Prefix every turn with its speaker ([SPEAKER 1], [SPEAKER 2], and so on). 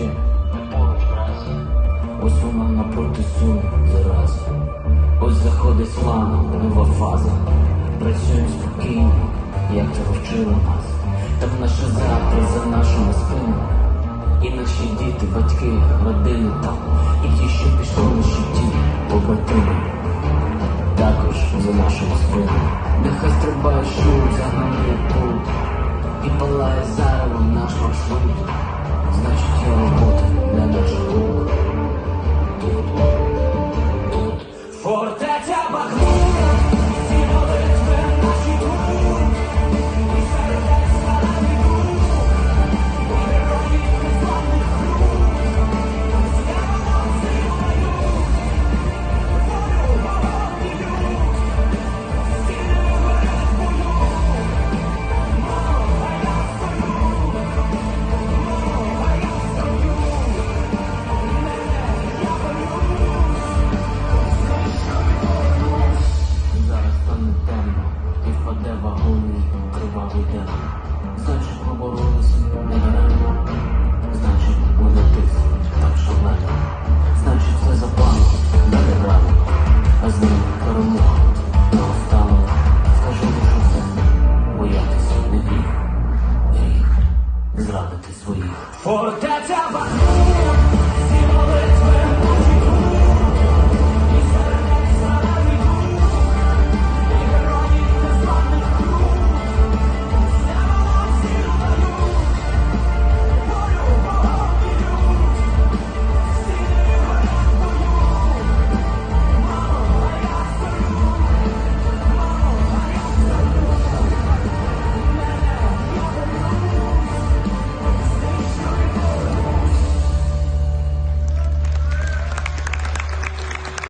[SPEAKER 1] причини поруч раз, ось вона напроти сум зараз. Ось заходить слана, нова фаза. Працюємо спокійно, як того вчили нас. Там наше завтра за нашими спинами. І наші діти, батьки, родини там, і ті, що пішли на житті, побратими. Також за нашими спинами. Нехай стрибає шум, загальний путь. І палає зарево наш маршрут. дітей. Значить, поборолися не даремо. Значить, буде тихо, так шалено. Значить, все за планом, далі рано. А з ним перемога не остану. Скажу, що все боятися не гріх. Гріх зрадити своїх. Фортеця вагнів!